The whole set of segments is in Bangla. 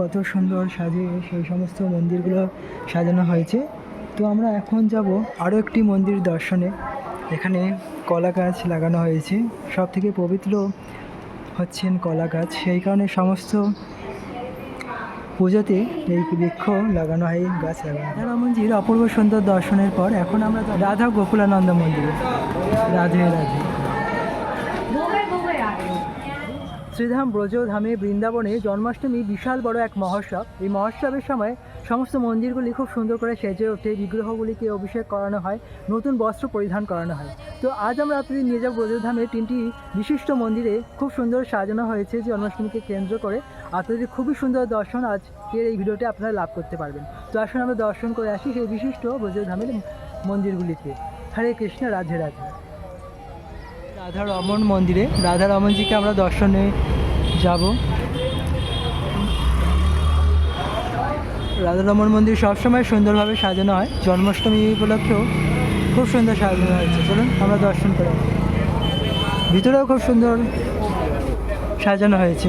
কত সুন্দর সাজিয়ে সেই সমস্ত মন্দিরগুলো সাজানো হয়েছে। তো আমরা এখন যাব আরও একটি মন্দির দর্শনে। এখানে কলা গাছ লাগানো হয়েছে। সব থেকে পবিত্র হচ্ছেন কলা গাছ। সেই কারণে সমস্ত পুজোতে এই বৃক্ষ লাগানো হয়, গাছ লাগানো রাধা মন্দির অপূর্ব সুন্দর দর্শনের পর এখন আমরা রাধা গোকুলানন্দ মন্দিরে। রাধে রাধে। শ্রীধাম ব্রজধামে বৃন্দাবনে জন্মাষ্টমী বিশাল বড় এক মহোৎসব। এই মহোৎসবের সময় সমস্ত মন্দিরগুলি খুব সুন্দর করে সেজে ওঠে, বিগ্রহগুলিকে অভিষেক করানো হয়, নতুন বস্ত্র পরিধান করানো হয়। তো আজ আমরা আপনাদের নিয়ে যাব ব্রজধামে। তিনটি বিশিষ্ট মন্দিরে খুব সুন্দর সাজানো হয়েছে জন্মাষ্টমীকে কেন্দ্র করে। আপনাদের খুবই সুন্দর দর্শন আজকের এই ভিডিওতে আপনারা লাভ করতে পারবেন। তো আসুন আমরা দর্শন করে আসি সেই বিশিষ্ট ব্রজধামের মন্দিরগুলিতে। হরে কৃষ্ণ, রাধে রাধে। রাধা রমন মন্দিরে। রাধা রমনজিকে আমরা দর্শনে যাব। রাধা রমন মন্দির সবসময় সুন্দরভাবে সাজানো হয়। জন্মাষ্টমী উপলক্ষেও খুব সুন্দর সাজানো হয়েছে। চলুন, আমরা দর্শন করে। ভিতরেও খুব সুন্দর সাজানো হয়েছে।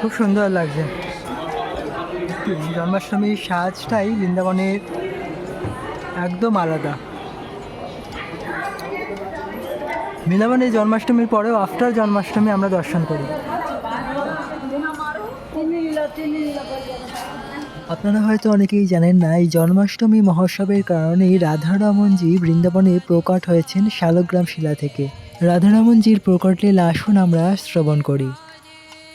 খুব সুন্দর লাগছে। জন্মাষ্টমীর সাজটাই বৃন্দাবনের একদম আলাদা। বৃন্দাবনে জন্মাষ্টমীর পরেও আফটার জন্মাষ্টমী আমরা দর্শন করি। আপনারা হয়তো অনেকেই জানেন না, এই জন্মাষ্টমী মহোৎসবের কারণেই রাধারমনজি বৃন্দাবনে প্রকট হয়েছেন শালগ্রাম শিলা থেকে। রাধারমনজির প্রকট লীলা আসুন আমরা শ্রবণ করি।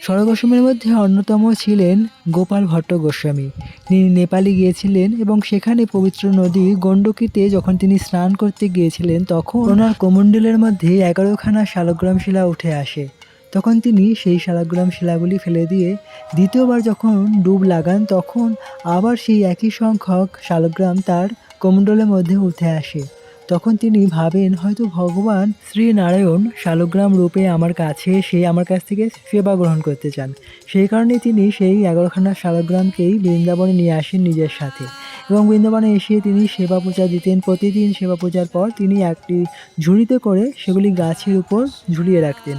স্বরগোস্বামীর মধ্যে অন্যতম ছিলেন গোপাল ভট্ট গোস্বামী। তিনি নেপালে গিয়েছিলেন এবং সেখানে পবিত্র নদী গণ্ডকীতে যখন তিনি স্নান করতে গিয়েছিলেন, তখন ওনার কোমণ্ডলের মধ্যে এগারোখানা শালগ্রাম শিলা উঠে আসে। তখন তিনি সেই শালগ্রাম শিলাগুলি ফেলে দিয়ে দ্বিতীয়বার যখন ডুব লাগান, তখন আবার সেই একই সংখ্যক শালগ্রাম তার কোমণ্ডলের মধ্যে উঠে আসে। তখন তিনি ভাবেন, হয়তো ভগবান শ্রীনারায়ণ শালগ্রাম রূপে আমার কাছে এসে আমার কাছ থেকে সেবা গ্রহণ করতে চান। সেই কারণে তিনি সেই এগারোখানা শালগ্রামকেই বৃন্দাবনে নিয়ে আসেন নিজের সাথে। এবং বৃন্দাবনে এসে তিনি সেবা পূজা দিতেন। প্রতিদিন সেবা পূজার পর তিনি একটি ঝুড়িতে করে সেগুলি গাছের উপর ঝুলিয়ে রাখতেন।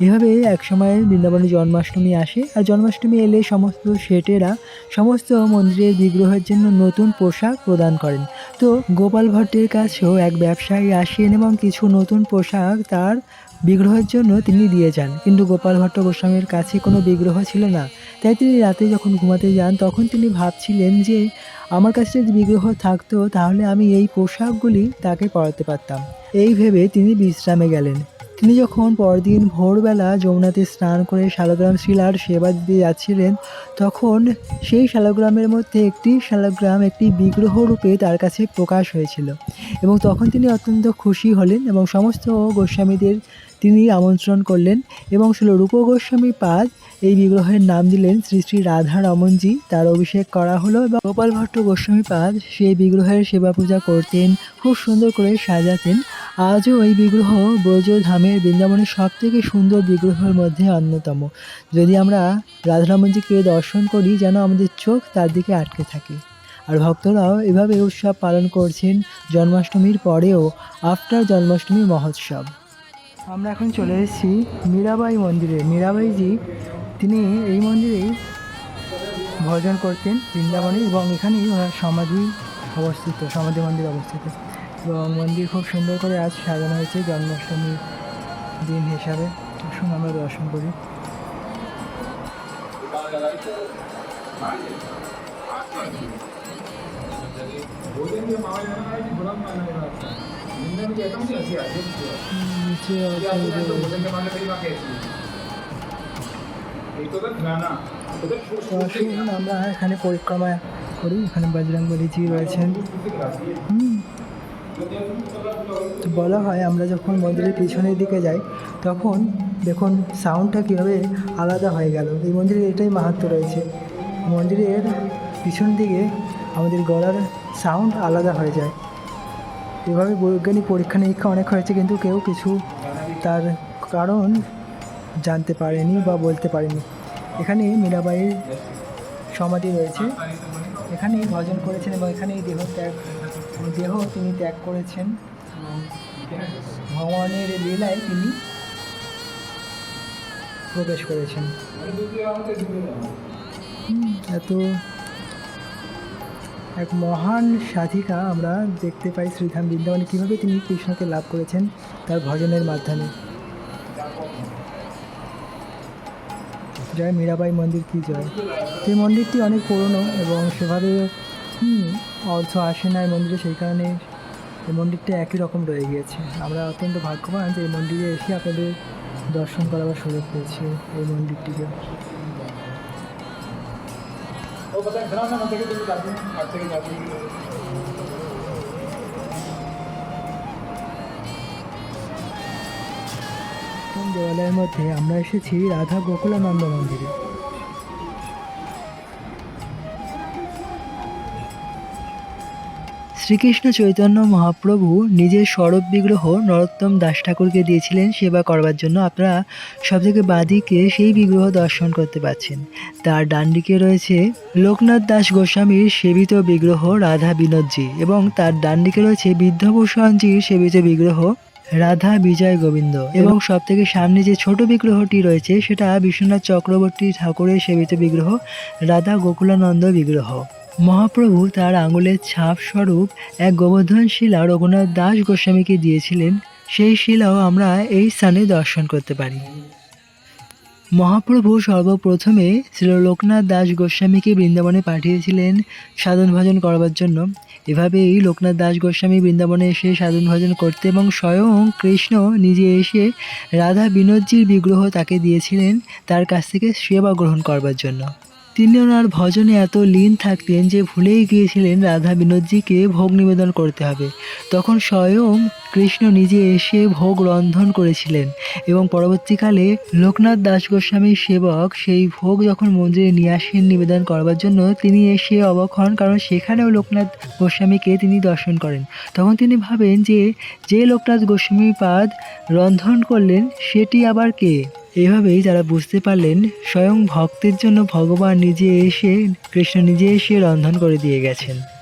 এভাবে একসময় বৃন্দাবনে জন্মাষ্টমী আসে আর জন্মাষ্টমী এলে সমস্ত শেটেরা সমস্ত মন্দিরের বিগ্রহের জন্য নতুন পোশাক প্রদান করেন। তো গোপাল ভট্টের কাছেও এক ব্যবসায়ী আসেন এবং কিছু নতুন পোশাক তার বিগ্রহের জন্য তিনি দিয়ে যান। কিন্তু গোপাল ভট্ট গোস্বামীর কাছে কোনো বিগ্রহ ছিল না। তাই তিনি রাতে যখন ঘুমাতে যান, তখন তিনি ভাবছিলেন যে, আমার কাছে যদি বিগ্রহ থাকতো, তাহলে আমি এই পোশাকগুলি তাকে পরাতে পারতাম। এই ভেবে তিনি বিশ্রামে গেলেন। তিনি যখন পরদিন ভোরবেলা যমুনাতে স্নান করে শালগ্রাম শিলার সেবা দিতে যাচ্ছিলেন, তখন সেই শালগ্রামের মধ্যে একটি শালগ্রাম একটি বিগ্রহ রূপে তার কাছে প্রকাশ হয়েছিল। এবং তখন তিনি অত্যন্ত খুশি হলেন এবং সমস্ত গোস্বামীদের তিনি আমন্ত্রণ করলেন এবং ছিল রূপ গোস্বামী পাদ এই বিগ্রহের নাম দিলেন শ্রী শ্রী রাধা রমনজি তার অভিষেক করা হলো এবং গোপাল ভট্ট গোস্বামী পাদ সেই বিগ্রহের সেবা পূজা করতেন, খুব সুন্দর করে সাজাতেন। আজও এই বিগ্রহ ব্রজধামের বৃন্দাবনের সব থেকে সুন্দর বিগ্রহের মধ্যে অন্যতম। যদি আমরা রাধারমনজিকে দর্শন করি, যেন আমাদের চোখ তার দিকে আটকে থাকে। আর ভক্তরাও এভাবে উৎসব পালন করছেন জন্মাষ্টমীর পরেও, আফটার জন্মাষ্টমী মহোৎসব। আমরা এখন চলে এসেছি মীরাবাই মন্দিরে। মীরাবাইজি, তিনি এই মন্দিরেই ভজন করতেন বৃন্দাবনে এবং এখানেই ওনার সমাধি অবস্থিত, সমাধি মন্দির অবস্থিত। এবং মন্দির খুব সুন্দর করে আজ সাজানো হয়েছে জন্মাষ্টমীর দিন হিসাবে। আসুন আমরা দর্শন করি। আমরা এখানে পরিক্রমা করি। এখানে বজরং বলিজি রয়েছেন। বলা হয় আমরা যখন মন্দিরের পিছনের দিকে যাই, তখন দেখুন সাউন্ডটা কীভাবে আলাদা হয়ে গেল। এই মন্দিরের এটাই মাহাত্ম রয়েছে। মন্দিরের পিছন দিকে আমাদের গলার সাউন্ড আলাদা হয়ে যায়। এভাবে বৈজ্ঞানিক পরীক্ষা নিরীক্ষা অনেক হয়েছে, কিন্তু কেউ কিছু তার কারণ জানতে পারেনি বা বলতে পারেনি। এখানে মীরাবাইয়ের সমাধি রয়েছে। এখানেই ভজন করেছেন এবং এখানেই দেহ ত্যাগ দেহ তিনি ত্যাগ করেছেন। ভগবানের লীলায় তিনি প্রবেশ করেছেন। এত এক মহান সাধিকা আমরা দেখতে পাই শ্রীধাম বৃন্দাবনে, কীভাবে তিনি কৃষ্ণকে লাভ করেছেন তার ভজনের মাধ্যমে। জয় মীরাবাই মন্দির কি জয়। সেই মন্দিরটি অনেক পুরনো এবং সেভাবে অর্থ আসে না এই মন্দিরে সেই কারণে এই মন্দিরটা একই রকম রয়ে গিয়েছে। আমরা অত্যন্ত ভাগ্যবান যে এই মন্দিরে এসে আপনাদের দর্শন করার সুযোগ পেয়েছি এই মন্দিরটিকে। দেওয়ালয়ের মধ্যে আমরা এসেছি রাধা গোকুলানন্দ মন্দিরে। শ্রীকৃষ্ণ চৈতন্য মহাপ্রভু নিজের স্বরূপ বিগ্রহ নরোত্তম দাস ঠাকুরকে দিয়েছিলেন সেবা করবার জন্য। আপনারা সব থেকে বাদিকে সেই বিগ্রহ দর্শন করতে পাচ্ছেন তার ডান দিকে রয়েছে লোকনাথ দাস গোস্বামীর সেবিত বিগ্রহ রাধা বিনোদজি এবং তার ডান দিকে রয়েছে বিদ্ধভূষণজির সেবিত বিগ্রহ রাধা বিজয় গোবিন্দ। এবং সব থেকে সামনে যে ছোট বিগ্রহটি রয়েছে সেটা বিশ্বনাথ চক্রবর্তী ঠাকুরের সেবিত বিগ্রহ রাধা গোকুলানন্দ বিগ্রহ। মহাপ্রভু তার আঙুলের ছাপ স্বরূপ এক গোবর্ধন শিলা রঘুনাথ দাস গোস্বামীকে দিয়েছিলেন। সেই শিলাও আমরা এই স্থানে দর্শন করতে পারি। মহাপ্রভু সর্বপ্রথমে শ্রী লোকনাথ দাস গোস্বামীকে বৃন্দাবনে পাঠিয়েছিলেন সাধন ভজন করবার জন্য। এভাবেই লোকনাথ দাস গোস্বামী বৃন্দাবনে এসে সাধন ভজন করতে এবং স্বয়ং কৃষ্ণ নিজে এসে রাধা বিনোদজির বিগ্রহ তাকে দিয়েছিলেন, তার কাছ থেকে সেবা গ্রহণ করবার জন্য। তিনি ওনার ভজনে এত লীন থাকতেন যে ভুলেই গিয়েছিলেন রাধা বিনোদজিকে ভোগ নিবেদন করতে হবে। তখন স্বয়ং কৃষ্ণ নিজে এসে ভোগ রন্ধন করেছিলেন এবং পরবর্তীকালে লোকনাথ দাস গোস্বামীর সেবক সেই ভোগ যখন মন্দিরে নিয়ে আসেন নিবেদন করবার জন্য, তিনি এসে অবাক হন কারণ সেখানেও লোকনাথ গোস্বামীকে তিনি দর্শন করেন। তখন তিনি ভাবেন যে যে লোকনাথ গোস্বামী পাদ রন্ধন করলেন, সেটি আবার কে? এভাবেই তারা বুঝতে পারলেন, স্বয়ং ভক্তের জন্য ভগবান নিজে এসে, কৃষ্ণ নিজে এসে রন্ধন করে দিয়ে গেছেন।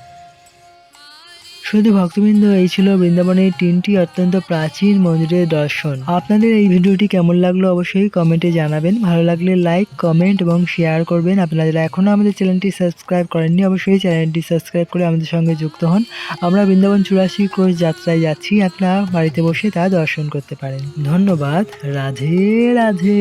শুধু ভক্তবৃন্দ, এই ছিল বৃন্দাবনের তিনটি অত্যন্ত প্রাচীন মন্দিরের দর্শন। আপনাদের এই ভিডিওটি কেমন লাগল অবশ্যই কমেন্টে জানাবেন। ভালো লাগলে লাইক কমেন্ট এবং শেয়ার করবেন। আপনারা যারা এখনও আমাদের চ্যানেলটি সাবস্ক্রাইব করেননি, অবশ্যই চ্যানেলটি সাবস্ক্রাইব করে আমাদের সঙ্গে যুক্ত হন। আমরা বৃন্দাবন চুরাশি ক্রোশ যাত্রায় যাচ্ছি। আপনারা বাড়িতে বসে তা দর্শন করতে পারেন। ধন্যবাদ। রাধে রাধে।